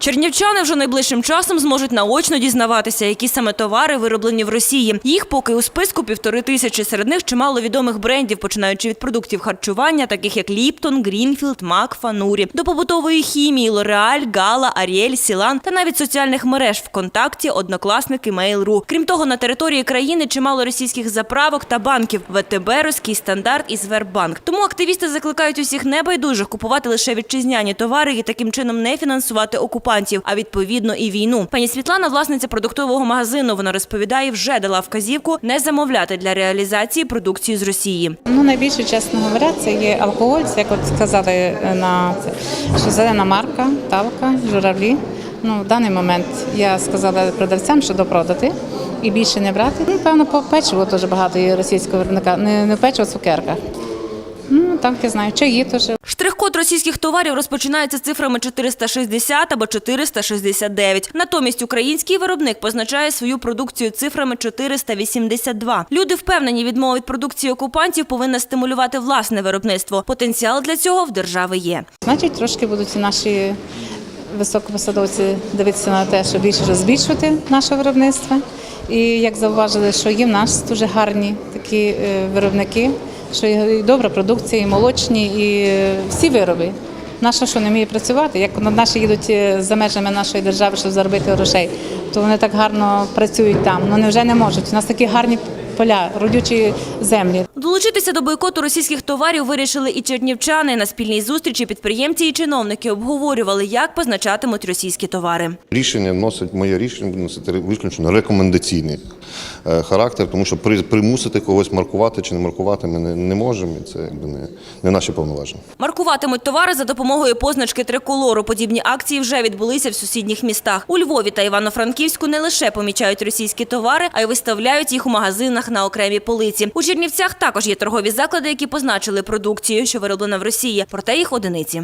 Чернівчани вже найближчим часом зможуть наочно дізнаватися, які саме товари вироблені в Росії. Їх поки у списку півтори тисячі. Серед них чимало відомих брендів, починаючи від продуктів харчування, таких як Ліптон, Грінфілд, Макфа, Нурі, до побутової хімії, Лореаль, Гала, Аріель, Сілан та навіть соціальних мереж ВКонтакті, Однокласники, Mail.ru. Крім того, на території країни чимало російських заправок та банків ВТБ, Руський стандарт і Свербанк. Тому активісти закликають усіх небайдужих купувати лише вітчизняні товари і таким чином не фінансувати окупантів, а відповідно і війну. Пані Світлана, власниця продуктового магазину, вона розповідає, вже дала вказівку не замовляти для реалізації продукції з Росії. Ну, найбільше, чесно говоря, це є алкоголь, це, як от сказали е, на що зелена марка, тавка, журавлі. Ну, в даний момент я сказала продавцям, що допродати і більше не брати. Ну, певно, по печиву теж багато є російського виробника. Не, не печиво, цукерка. Ну, так я знаю, чаї теж. Штрих-код російських товарів розпочинається з цифрами 460 або 469. Натомість український виробник позначає свою продукцію цифрами 482. Люди впевнені, відмова від продукції окупантів повинна стимулювати власне виробництво. Потенціал для цього в держави є. Значить, трошки будуть і наші високопосадовці дивитися на те, щоб більше збільшувати наше виробництво. І як зауважили, що є в нас дуже гарні такі е, виробники, що і добра продукція, і молочні, і всі вироби. Наша що не вміє працювати, як на- наші їдуть е, за межами нашої держави, щоб заробити грошей, то вони так гарно працюють там. Ну невже не можуть? У нас такі гарні поля, родючі землі. Долучитися до бойкоту російських товарів вирішили і чернівчани. На спільній зустрічі підприємці і чиновники обговорювали, як позначатимуть російські товари. Рішення носить моє рішення буде носити виключно рекомендаційний характер, тому що при- примусити когось маркувати чи не маркувати ми не, не можемо. І це якби не, не наші повноваження. Маркуватимуть товари за допомогою позначки триколору. Подібні акції вже відбулися в сусідніх містах. У Львові та Івано-Франківську не лише помічають російські товари, а й виставляють їх у магазинах на окремій полиці. У Чернівцях також є торгові заклади, які позначили продукцію, що вироблена в Росії, проте їх одиниці.